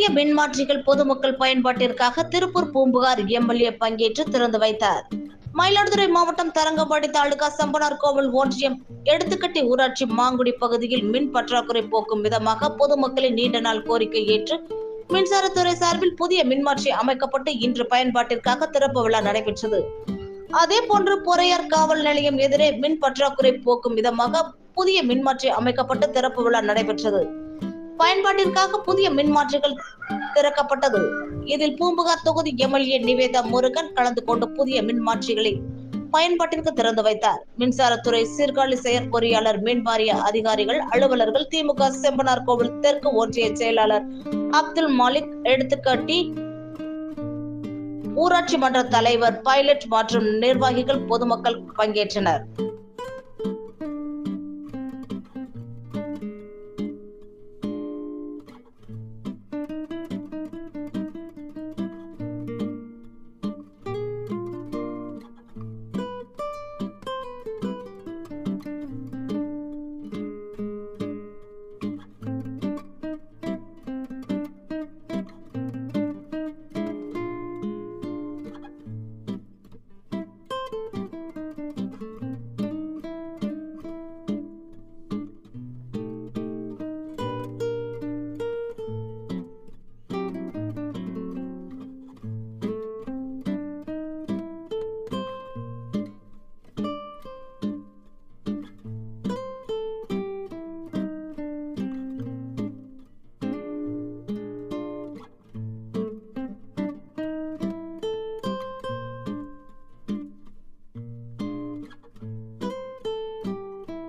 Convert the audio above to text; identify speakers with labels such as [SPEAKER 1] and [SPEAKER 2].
[SPEAKER 1] புதிய மின்மாற்றிகள் பொதுமக்கள் பயன்பாட்டிற்காக திருப்பூர் பூம்புகார் எம்எல்ஏ பங்கேற்று திறந்து வைத்தார். மயிலாடுதுறை மாவட்டம் தரங்கம்பாடி தாலுகா சம்பனார் கோவில் ஒன்றியம் எடுத்துக்கட்டி ஊராட்சி மாங்குடி பகுதியில் மின் பற்றாக்குறை போக்கும் விதமாக பொதுமக்களின் நீண்ட நாள் கோரிக்கை ஏற்று மின்சாரத்துறை சார்பில் புதிய மின்மாற்றி அமைக்கப்பட்டு இன்று பயன்பாட்டிற்காக திறப்பு விழா நடைபெற்றது. அதே போன்று பொறையார் காவல் நிலையம் எதிரே மின் பற்றாக்குறை போக்கும் விதமாக புதிய மின்மாற்றி அமைக்கப்பட்டு திறப்பு விழா நடைபெற்றது. பயன்பாட்டிற்காக புதிய மின்மாற்றிகள் திறக்கப்பட்டது. இதில் பூம்புகார் தொகுதி எம்எல்ஏ நிவேதா முருகன் கலந்து கொண்டு புதிய மின்மாற்றிகளை பயன்பாட்டிற்கு திறந்து வைத்தார். மின்சாரத்துறை சீர்காழி செயற்பொறியாளர் மின்வாரிய அதிகாரிகள் அலுவலர்கள் திமுக செம்பனார் கோவில் தெற்கு ஒன்றிய செயலாளர் அப்துல் மாலிக் எடுத்துக்காட்டி ஊராட்சி மன்ற தலைவர் பைலட் மற்றும் நிர்வாகிகள் பொதுமக்கள் பங்கேற்றனர்.